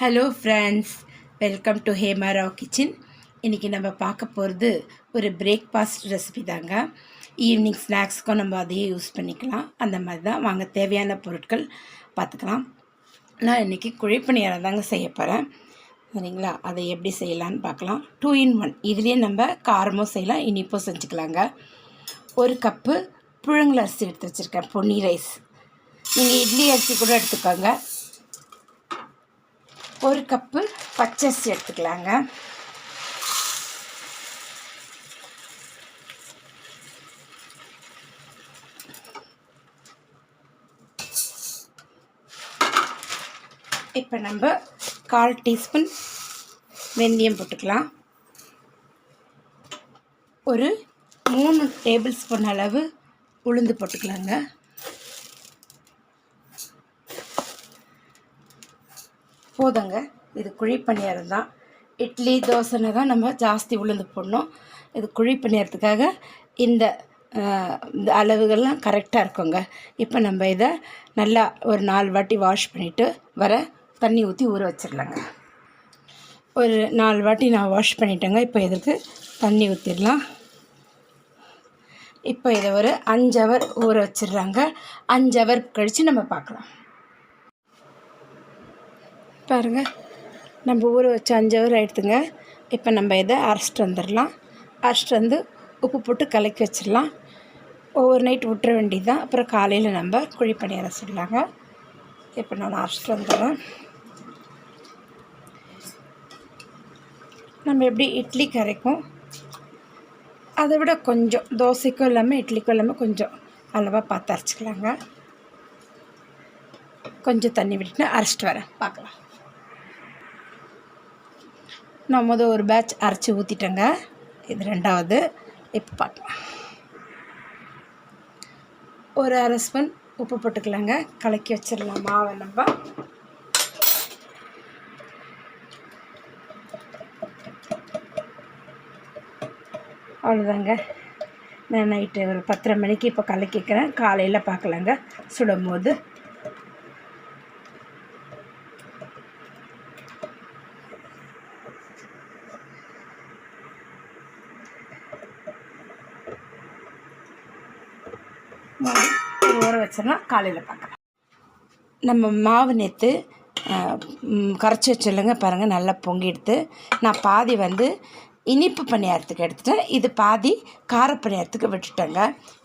Hello friends welcome to Hemarao kitchen இன்றைக்கி நம்ம பார்க்க போகிறது ஒரு பிரேக்ஃபாஸ்ட் ரெசிபி தாங்க. ஈவினிங் ஸ்நாக்ஸ்க்கும் நம்ம அதையே யூஸ் பண்ணிக்கலாம். அந்த மாதிரி தான் வாங்க தேவையான பொருட்கள் பார்த்துக்கலாம். நான் இன்றைக்கி குழிப்பணியாரம் தாங்க செய்ய போகிறேன் சரிங்களா? அதை எப்படி செய்யலான்னு பார்க்கலாம். டூ இன் ஒன் இதுலேயே நம்ம காரமும் செய்யலாம் இனிப்பும் செஞ்சுக்கலாங்க. ஒரு கப்பு புழங்கல் அரிசி எடுத்து வச்சுருக்கேன் பொன்னி ரைஸ் நீங்கள் இட்லி அரிசி கூட எடுத்துக்கோங்க. ஒரு கப்பு பச்சரிசி எடுத்துக்கலாங்க. இப்போ நம்ம கால் டீஸ்பூன் வெந்தயம் போட்டுக்கலாம். ஒரு மூணு டேபிள் ஸ்பூன் அளவு உளுந்து போட்டுக்கலாங்க. போதுங்க. இது குழி பணியாரம் தான். இட்லி தோசைன்னு தான் நம்ம ஜாஸ்தி உளுந்து போடணும். இது குழி பணியாரத்துக்காக இந்த இந்த அளவுகள்லாம் கரெக்டாக இருக்குங்க. இப்போ நம்ம இதை நல்லா ஒரு நாலு வாட்டி வாஷ் பண்ணிவிட்டு வர தண்ணி ஊற்றி ஊற வச்சிடலாங்க ஒரு நாலு வாட்டி நான் வாஷ் பண்ணிட்டேங்க. இப்போ இதற்கு தண்ணி ஊற்றிடலாம் இப்போ இதை ஒரு அஞ்சு ஹவர் ஊற வச்சிடுறாங்க அஞ்சு ஹவர் கழித்து நம்ம பார்க்கலாம். பாருங்கள் நம்ம ஊற வச்சு அஞ்சு ஹவர் ஆகிடுதுங்க இப்போ நம்ம இதை அரைச்சிட்டு வந்துடலாம். அரைச்சிட்டு வந்து உப்பு போட்டு கலக்கி வச்சிடலாம். ஒவ்வொரு நைட் விட்டுற வேண்டியது தான் அப்புறம் காலையில் நம்ம குழி பணியாரம் இப்போ நான் அரைச்சிட்டு வந்துடுறேன். நம்ம எப்படி இட்லி கரைக்கும்? அதை விட கொஞ்சம் தோசைக்கும் இல்லாமல் இட்லிக்கும் இல்லாமல் கொஞ்சம் அளவாக பார்த்து அரைச்சிக்கலாங்க. கொஞ்சம் தண்ணி விட்டுட்டு அரைச்சிட்டு வரேன். பார்க்கலாம். நான் முத ஒரு பேட்ச் அரைச்சி ஊற்றிட்டேங்க இது ரெண்டாவது. இப்போ பார்க்கலாம். ஒரு அரை ஸ்பூன் உப்பு போட்டுக்கலாங்க. கலக்கி வச்சிடலாம். மாவை நம்ம. அவ்வளோதாங்க நான் நைட்டு ஒரு பத்தரை மணிக்கு இப்போ கலக்கிக்கிறேன். காலையில் பார்க்கலாங்க. சுடும் போது மாவு ஊற வச்சிடலாம். காலையில் பார்க்கலாம். நம்ம மாவு நேற்று கரைச்சி வச்சிடலங்க பாருங்கள் நல்லா பொங்கி எடுத்து நான் பாதி வந்து இனிப்பு பணியாரத்துக்கு எடுத்துட்டேன். இது பாதி கார பணியாரத்துக்கு விட்டுட்டேங்க.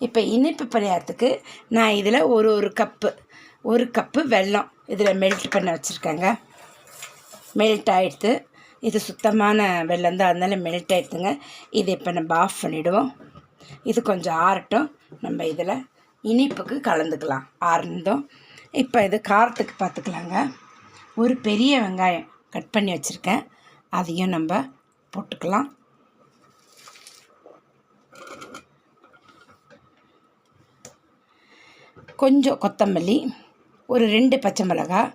இப்போ இனிப்பு பணியாரத்துக்கு நான் இதில் ஒரு ஒரு கப்பு ஒரு கப்பு வெல்லம் இதில் மெல்ட் பண்ண வச்சுருக்கேங்க. மெல்ட் ஆகிடுது இது சுத்தமான வெல்லம் தான். அதனால் மெல்ட் ஆகிடுதுங்க இது இப்போ நம்ம ஆஃப் பண்ணிவிடுவோம் இது கொஞ்சம் ஆறட்டும். நம்ம இதில் இனிப்புக்கு கலந்துக்கலாம். ஆறுனதும் இப்போ இது காரத்துக்கு பார்த்துக்கலாங்க ஒரு பெரிய வெங்காயம் கட் பண்ணி வச்சுருக்கேன். அதையும் நம்ம போட்டுக்கலாம். கொஞ்சம் கொத்தமல்லி ஒரு ரெண்டு பச்சை மிளகாய்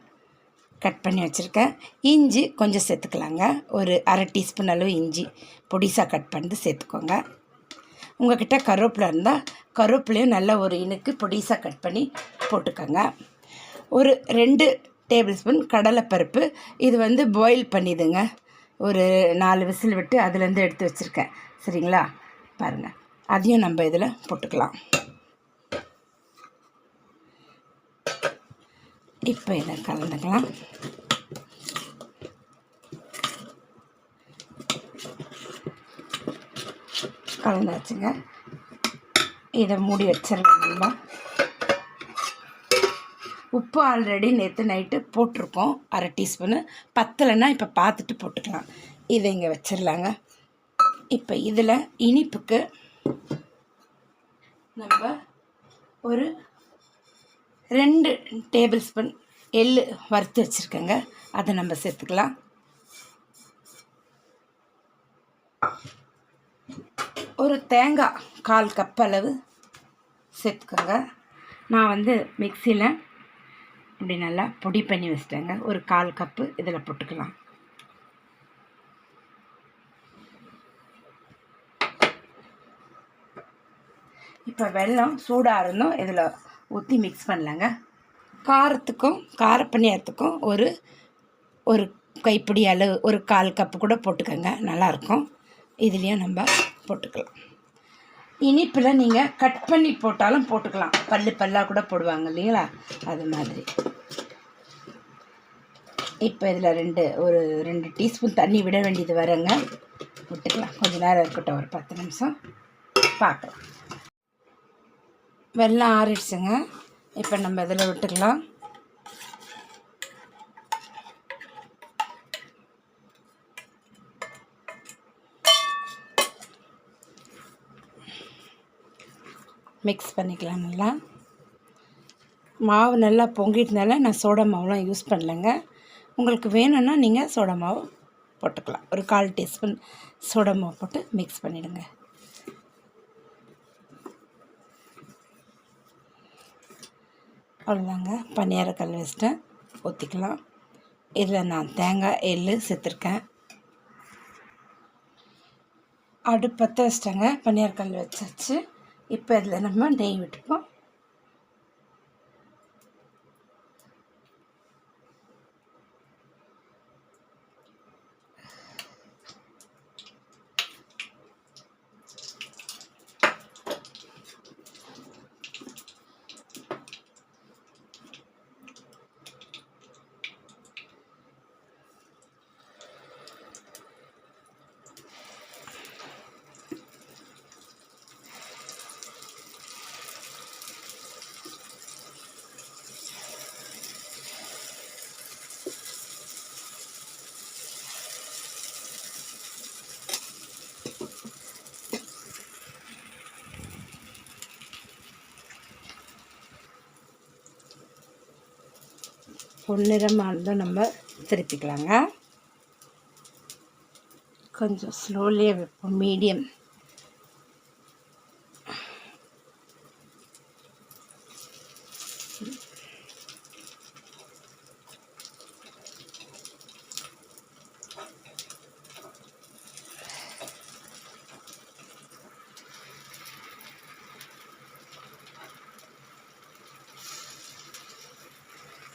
கட் பண்ணி வச்சுருக்கேன். இஞ்சி கொஞ்சம் சேர்த்துக்கலாங்க. ஒரு அரை டீஸ்பூன் அளவு இஞ்சி பொடிசாக கட் பண்ணி சேர்த்துக்கோங்க. உங்கள்கிட்ட கருவேப்பிலை இருந்தால் கருவேப்பிலையும் நல்ல ஒரு இனுக்கு பொடிசாக கட் பண்ணி போட்டுக்கோங்க. ஒரு ரெண்டு டேபிள் ஸ்பூன் கடலைப்பருப்பு. இது வந்து பாயில் பண்ணிடுங்க. ஒரு நாலு விசில் விட்டு அதுலேருந்து எடுத்து வச்சுருக்கேன். சரிங்களா? பாருங்கள் அதையும் நம்ம இதில் போட்டுக்கலாம். இப்போ இதை கலந்துக்கலாம். கலந்தாச்சுங்க. இதை மூடி வச்சிடலாம் உப்பு ஆல்ரெடி நேற்று நைட்டு போட்டிருக்கோம். அரை டீஸ்பூனு பத்தலைன்னா இப்போ பார்த்துட்டு போட்டுக்கலாம். இதை இங்கே வச்சிடலாங்க. இப்போ இதில் இனிப்புக்கு நம்ம ஒரு ரெண்டு டேபிள் ஸ்பூன் எள்ளு வறுத்து வச்சுருக்கேங்க. அதை நம்ம சேர்த்துக்கலாம். ஒரு தேங்காய் கால் கப் அளவு சேர்த்துக்கோங்க. நான் வந்து மிக்சியில் இப்படி நல்லா பொடி பண்ணி வச்சிட்டேங்க. ஒரு கால் கப்பு இதில் போட்டுக்கலாம். இப்போ வெல்லம் சூடாக இருந்தும் இதில் ஊற்றி மிக்ஸ் பண்ணலாங்க. காரத்துக்கும் காரப்பணியாரத்துக்கும் ஒரு ஒரு கைப்பிடி அளவு ஒரு கால் கப்பு கூட போட்டுக்கோங்க. நல்லாயிருக்கும். இதுலேயும் நம்ம போட்டுக்கலாம். இனிப்பில் நீங்கள் கட் பண்ணி போட்டாலும் போட்டுக்கலாம். பல்லு பல்லாக கூட போடுவாங்க இல்லைங்களா? அது மாதிரி. இப்போ இதில் ரெண்டு ஒரு ரெண்டு டீஸ்பூன் தண்ணி விட வேண்டியது வரங்க. விட்டுக்கலாம். கொஞ்ச நேரம் இருக்கட்டும். ஒரு பத்து நிமிஷம். பார்க்கலாம். வெள்ளம் ஆறிடுச்சுங்க. இப்போ நம்ம இதில் விட்டுக்கலாம். மிக்ஸ் பண்ணிக்கலாம் நல்லா. மாவு நல்லா பொங்கிட்டனால நான் சோடா மாவுலாம் யூஸ் பண்ணலைங்க. உங்களுக்கு வேணும்னா நீங்கள் சோடா மாவு போட்டுக்கலாம். ஒரு கால் டீஸ்பூன் சோடா மாவு போட்டு மிக்ஸ் பண்ணிவிடுங்க அவ்வளோதாங்க பனியார கல் வச்சுட்டேன். ஊற்றிக்கலாம் இதில் நான் தேங்காய் எள் சேர்த்துருக்கேன். அடுப்பத்தை வச்சிட்டேங்க. பனியார கல் வச்சாச்சு. இப்போ இதில் நம்ம நெய் விட்டுப்போம் பொன்னிறமானதும் நம்ம திருப்பிக்கலாங்க. கொஞ்சம் ஸ்லோலியாக வைப்போம் மீடியம்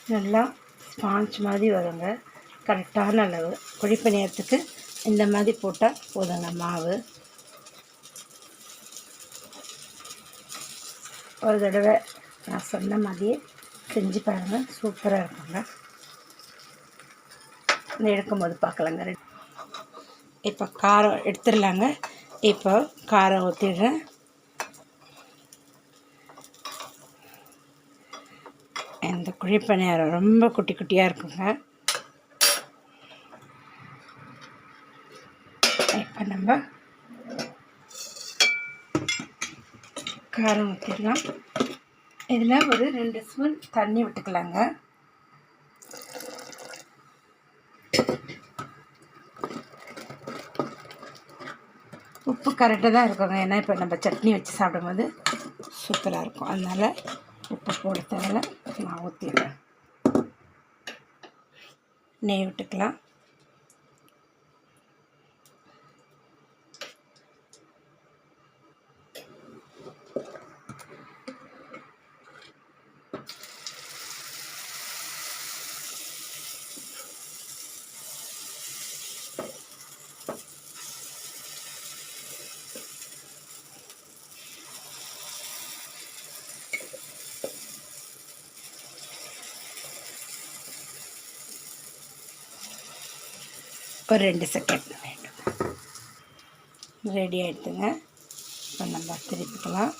நல்லா ஸ்பாஞ்ச் மாதிரி வருங்க. கரெக்டான அளவு. குழிப்பணியத்துக்கு இந்த மாதிரி போட்டால் போதுங்க மாவு. ஒரு தடவை நான் சொன்ன மாதிரியே செஞ்சு பாருங்கள் சூப்பராக இருக்குங்க. இந்த எடுக்கும்போது பார்க்கலாங்க. இப்போ காரம் எடுத்துடலாங்க. இப்போ காரம் ஊற்றிடுறேன் இந்த குழிப்பணியாரம் ரொம்ப குட்டி குட்டியாக இருக்குங்க. இப்போ நம்ம காரம் ஊற்றிடலாம் இதில் ஒரு ரெண்டு ஸ்பூன் தண்ணி விட்டுக்கலாங்க. உப்பு கரெக்டாக தான் இருக்குங்க. ஏன்னா இப்போ நம்ம சட்னி வச்சு சாப்பிடும்போது சூப்பராக இருக்கும். அதனால் உப்பு போட தேவையில்ல. நான் ஊற்றிடுறேன் நெய் விட்டுக்கலாம். ஒரு ரெண்டு செகண்ட் வேண்டும். ரெடி ஆகிடுதுங்க இப்போ நம்ம திருப்பிக்கலாம்.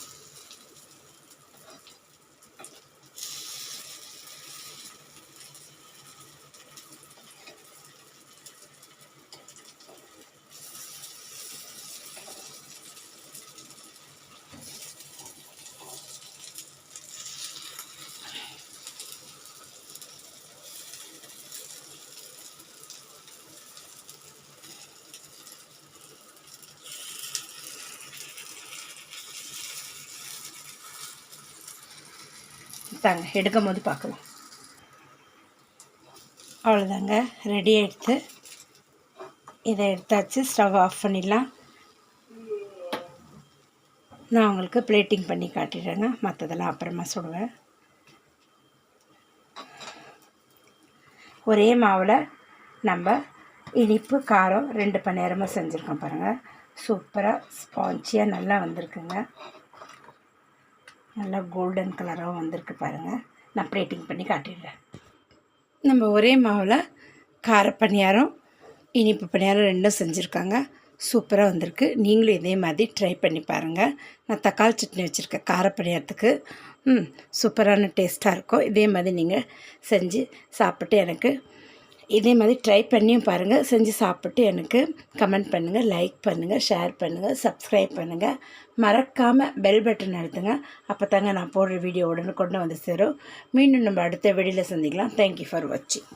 தாங்க எடுக்கும் போது பார்க்கலாம். அவ்வளோதாங்க ரெடி ஆகிடுத்து இதை எடுத்தாச்சு ஸ்டவ் ஆஃப் பண்ணிடலாம். நான் உங்களுக்கு பிளேட்டிங் பண்ணி காட்டிடுறேங்க மற்றதெல்லாம் அப்புறமா சுடுவேன். ஒரே மாவில் நம்ம இனிப்பு காரம் ரெண்டு பணியாரமாக செஞ்சுருக்கோம் பாருங்கள் சூப்பராக ஸ்பான்ச்சியாக நல்லா வந்திருக்குங்க. நல்லா கோல்டன் கலராகவும் வந்திருக்கு பாருங்கள் நான் ப்ளேட்டிங் பண்ணி காட்டிடுறேன். நம்ம ஒரே மாவில் கார பணியாரம் இனிப்பு பணியாரம் ரெண்டும் செஞ்சுருக்காங்க. சூப்பராக வந்திருக்கு. நீங்களும் இதே மாதிரி ட்ரை பண்ணி பாருங்கள் நான் தக்காளி சட்னி வச்சுருக்கேன் கார பணியாரத்துக்கு ம் சூப்பரான டேஸ்ட்டாக இருக்கும். இதே மாதிரி நீங்கள் செஞ்சு சாப்பிட்டு எனக்கு இதே மாதிரி ட்ரை பண்ணியும் பாருங்கள் செஞ்சு சாப்பிட்டு எனக்கு கமெண்ட் பண்ணுங்கள் லைக் பண்ணுங்கள் ஷேர் பண்ணுங்கள் சப்ஸ்கிரைப் பண்ணுங்கள் மறக்காமல் பெல் பட்டன் அழுத்துங்க. அப்போ தாங்க நான் போடுற வீடியோ உடனே கொண்டு வந்து சேரும். மீண்டும் நம்ம அடுத்த வீடியோவில் சந்திக்கலாம். தேங்க்யூ ஃபார் வாட்சிங்